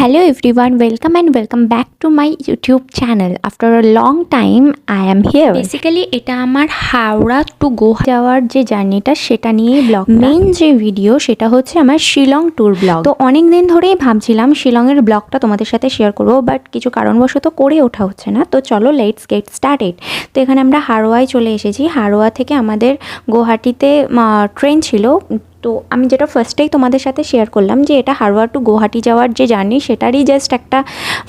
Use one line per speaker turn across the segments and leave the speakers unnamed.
Hello everyone, welcome and welcome back to my YouTube channel. After a long time, I am here. Basically এটা আমার Howrah two Goa যাওয়ার যে জার্নিটা সেটা নিয়েই ব্লগ মেইন যে ভিডিও সেটা হচ্ছে আমার শিলং ট্যুর ব্লগ তো অনেক দিন ধরেই ভাবছিলাম শিলংয়ের ব্লগটা তোমাদের সাথে শেয়ার করব বাট কিছু কারণবশত করে ওঠা হচ্ছে না। তো চলো লেটস গেট স্টার্টেড তো এখানে আমরা হাড়োয়ায় চলে এসেছি। হাড়োয়া থেকে আমাদের গুয়াহাটিতে ট্রেন ছিল। তো আমি যেটা ফার্স্টেই তোমাদের সাথে শেয়ার করলাম যে এটা হারওয়ার টু গুয়াহাটি যাওয়ার যে জার্নি সেটারই জাস্ট একটা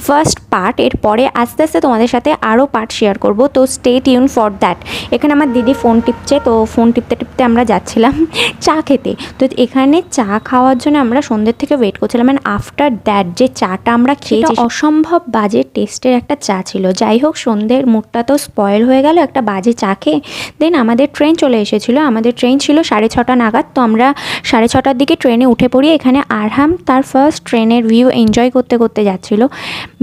ফার্স্ট পার্ট এরপরে আস্তে আস্তে তোমাদের সাথে আরও পার্ট শেয়ার করব। তো স্টে টিউন ফর দ্যাট এখানে আমার দিদি ফোন টিপছে তো ফোন টিপতে টিপতে আমরা যাচ্ছিলাম চা খেতে। তো এখানে চা খাওয়ার জন্য আমরা সন্ধ্যের থেকে ওয়েট করছিলাম অ্যান্ড আফটার দ্যাট যে চাটা আমরা খেয়েছি অসম্ভব বাজে টেস্টের একটা চা ছিল। যাই হোক সন্ধ্যের মুডটা তো স্পয়েল হয়ে গেল একটা বাজে চা খেয়ে। দেন আমাদের ট্রেন চলে এসেছিল। আমাদের ট্রেন ছিল সাড়ে ছটা নাগাদ। তো আমরা সাড়ে ছটার দিকে ট্রেনে উঠে পড়ি। এখানে আরহাম তার ফার্স্ট ট্রেনের ভিউ এনজয় করতে করতে যাচ্ছিল।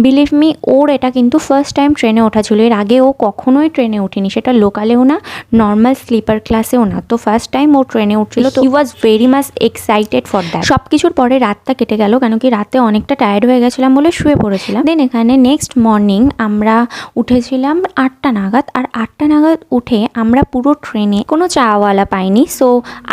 বিলিভ মি ওর এটা কিন্তু ফার্স্ট টাইম ট্রেনে ওঠা ছিল। এর আগে ও কখনোই ট্রেনে ওঠেনি। সেটা লোকালেও না নর্মাল স্লিপার ক্লাসেও না। তো ফার্স্ট টাইম ও ট্রেনে উঠছিল। তো he was very much excited for that সব কিছুর পরে রাতটা কেটে গেল কেন কি রাতে অনেকটা টায়ার্ড হয়ে গেছিলাম বলে শুয়ে পড়েছিলাম। দেন এখানে নেক্সট মর্নিং আমরা উঠেছিলাম আটটা নাগাদ। আর আটটা নাগাদ উঠে আমরা পুরো ট্রেনে কোনো চাওয়ালা পাইনি। সো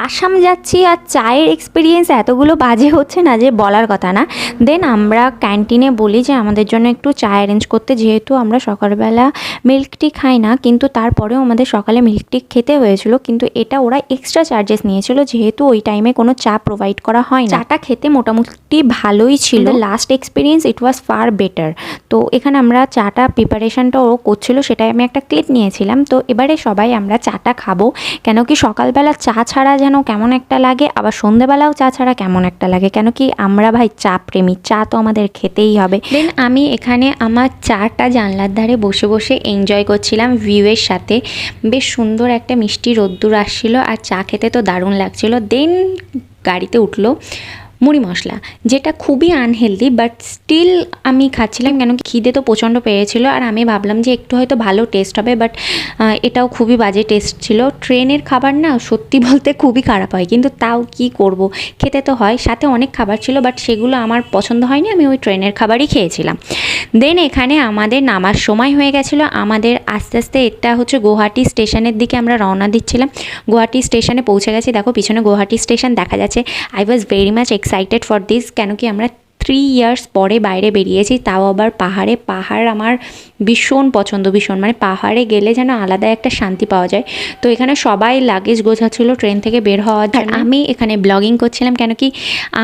আসাম যাচ্ছি আর চায়ের এক্সপিরিয়েন্স এতগুলো বাজে হচ্ছে না যে বলার কথা না। দেন আমরা ক্যান্টিনে বলি যে আমাদের জন্য একটু চা অ্যারেঞ্জ করতে যেহেতু আমরা সকালবেলা মিল্ক টি খাই না কিন্তু তারপরেও আমাদের সকালে মিল্ক টি খেতে হয়েছিল কিন্তু এটা ওরা এক্সট্রা চার্জেস নিয়েছিল যেহেতু ওই টাইমে কোনো চা প্রোভাইড করা হয় না। চাটা খেতে মোটামুটি ভালোই ছিল। Last experience it was far better তো এখানে আমরা চাটা প্রিপারেশানটা ও করছিল সেটাই আমি একটা ক্লিপ নিয়েছিলাম। তো এবারে সবাই আমরা চাটা খাব। কেন কি সকালবেলা চা ছাড়া যেন কেমন একটা লাগে আবার সন্ধেবেলাও চা ছাড়া কেমন একটা লাগে? কেন কি আমরা ভাই চা প্রেমী, চা তো আমাদের খেতেই হবে। দেন আমি এখানে আমার চাটা জানলার ধারে বসে বসে এনজয় করছিলাম ভিউয়ের সাথে। বেশ সুন্দর একটা মিষ্টি রোদ্দুর আসছিল আর চা খেতে তো দারুণ লাগছিল। দেন গাড়িতে উঠল। মুড়ি মশলা, যেটা খুবই আনহেলদি বাট স্টিল আমি খাচ্ছিলাম কেন কি খিদে তো প্রচণ্ড পেয়েছিল আর আমি ভাবলাম যে একটু হয়তো ভালো টেস্ট হবে বাট এটাও খুবই বাজে টেস্ট ছিল। ট্রেনের খাবার না সত্যি বলতে খুবই খারাপ হয়, কিন্তু তাও কি করব? খেতে তো হয়, সাথে অনেক খাবার ছিল বাট সেগুলো আমার পছন্দ হয়নি, আমি ওই ট্রেনের খাবারই খেয়েছিলাম। দেন এখানে আমাদের নামার সময় হয়ে গেছিল, আমাদের আস্তে আস্তে এটা হচ্ছে গুয়াহাটি স্টেশনের দিকে আমরা রওনা দিচ্ছিলাম। গুয়াহাটি স্টেশনে পৌঁছে গেছি, দেখো পিছনে গুয়াহাটি স্টেশন দেখা যাচ্ছে। I was very much excited for this কেন কি আমরা থ্রি ইয়ার্স পরে বাইরে বেরিয়েছি তাও আবার পাহাড়ে। পাহাড় আমার ভীষণ পছন্দ ভীষণ। মানে পাহাড়ে গেলে যেন আলাদা একটা শান্তি পাওয়া যায়। তো এখানে সবাই লাগেজ গোছাচ্ছিল ট্রেন থেকে বের হওয়ার জন্য। আমি এখানে ব্লগিং করছিলাম কেন কি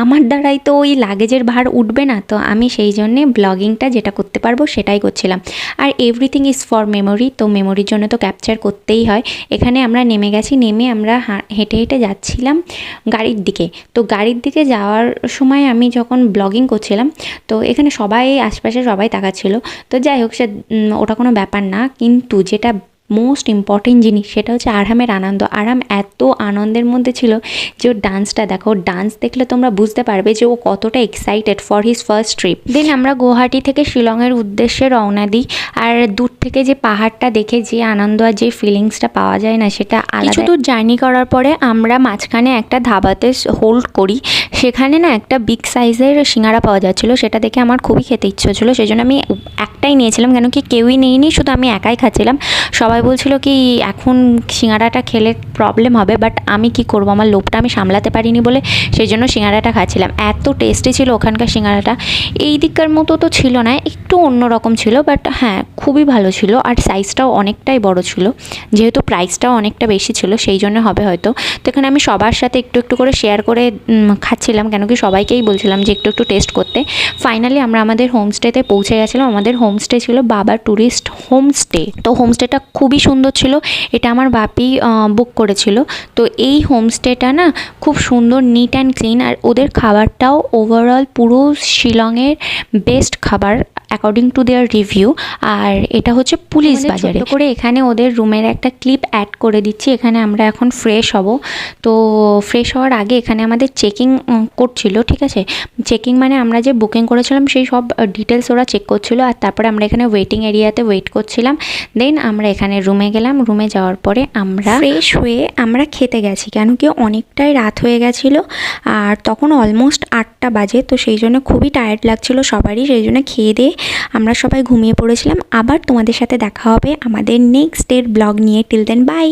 আমার দ্বারাই তো ওই লাগেজের ভার উঠবে না। তো আমি সেই জন্যে ব্লগিংটা যেটা করতে পারব সেটাই করছিলাম। আর এভরিথিং ইজ ফর মেমোরি তো মেমোরির জন্য তো ক্যাপচার করতেই হয়। এখানে আমরা নেমে গেছি নেমে আমরা হেঁটে হেঁটে যাচ্ছিলাম গাড়ির দিকে। তো গাড়ির দিকে যাওয়ার সময় আমি যখন ব্লগিং করছিলাম। তো এখানে সবাই, আশপাশে সবাই তাকাচ্ছিল। তো যাই হোক, সে ওটা কোনো ব্যাপার না। কিন্তু যেটা মোস্ট ইম্পর্টেন্ট জিনিস, সেটা হচ্ছে আরামের আনন্দ। আরাম এত আনন্দের মধ্যে ছিল যে ওর ডান্সটা দেখো, ওর ডান্স দেখলে তোমরা বুঝতে পারবে যে ও কতটা excited for his first trip then আমরা গুয়াহাটি থেকে শিলংয়ের উদ্দেশ্যে রওনা দিই, আর দূর থেকে যে পাহাড়টা দেখে যে আনন্দ আর যে ফিলিংসটা পাওয়া যায় না, সেটা আলাদা। দূর জার্নি করার পরে আমরা মাঝখানে একটা ধাবাতে হোল্ড করি, সেখানে না একটা বিগ সাইজের সিঙ্গারা পাওয়া যাচ্ছিল, সেটা দেখে আমার খুবই খেতে ইচ্ছে ছিল সেই জন্য আমি একটাই নিয়েছিলাম, কেন কি কেউই নেইনি শুধু আমি একাই খাচ্ছিলাম। সবাই বলছিল কি, এখন সিঙ্গারাটা খেলে প্রবলেম হবে বাট আমি কি করব? আমার লোভটা আমি সামলাতে পারিনি বলে সেই জন্য সিঙ্গারাটা খাচ্ছিলাম। এত টেস্টি ছিল ওখানকার সিঙ্গারাটা। এই দিককার মতো তো ছিল না, একটু অন্যরকম ছিল বাট হ্যাঁ খুবই ভালো ছিল আর সাইজটাও অনেকটাই বড় ছিল। যেহেতু প্রাইসটাও অনেকটা বেশি ছিল, সেই জন্য হবে হয়তো। তো এখানে আমি সবার সাথে একটু একটু করে শেয়ার করে খাচ্ছিলাম কেন কি সবাইকেই বলছিলাম যে একটু একটু টেস্ট করতে। ফাইনালি আমরা আমাদের হোমস্টেতে পৌঁছে গেছিলাম। আমাদের হোমস্টে ছিল বাবার ট্যুরিস্ট হোমস্টে তো হোমস্টেটা খুবই সুন্দর ছিল। এটা আমার বাপি বুক করেছিল। তো এই হোমস্টেটা না খুব সুন্দর নিট অ্যান্ড ক্লিন আর ওদের খাবারটাও ওভারঅল পুরো শিলংয়ের বেস্ট খাবার অ্যাকর্ডিং টু দেয়ার রিভিউ আর এটা হচ্ছে পুলিশ বাজারে। করে এখানে ওদের রুমের একটা ক্লিপ অ্যাড করে দিচ্ছি। এখানে আমরা এখন ফ্রেশ হব। তো ফ্রেশ হওয়ার আগে এখানে আমাদের চেকিং করছিল ঠিক আছে? চেকিং মানে আমরা যে বুকিং করেছিলাম সেই সব ডিটেলস ওরা চেক করছিল। আর তারপরে আমরা এখানে ওয়েটিং এরিয়াতে ওয়েট করছিলাম। দেন আমরা এখানে মানে রুমে গেলাম রুমে যাওয়ার পরে আমরা ফ্রেশ হয়ে আমরা খেতে গেছি, কেন কি অনেকটাই রাত হয়ে গেছিল আর তখন অলমোস্ট আটটা বাজে, তো সেই জন্য খুবই টায়ার্ড লাগছিল সবারই, সেই জন্য খেয়ে দিয়ে আমরা সবাই ঘুমিয়ে পড়েছিলাম। আবার তোমাদের সাথে দেখা হবে আমাদের নেক্সট ডের ব্লগ নিয়ে। Till then by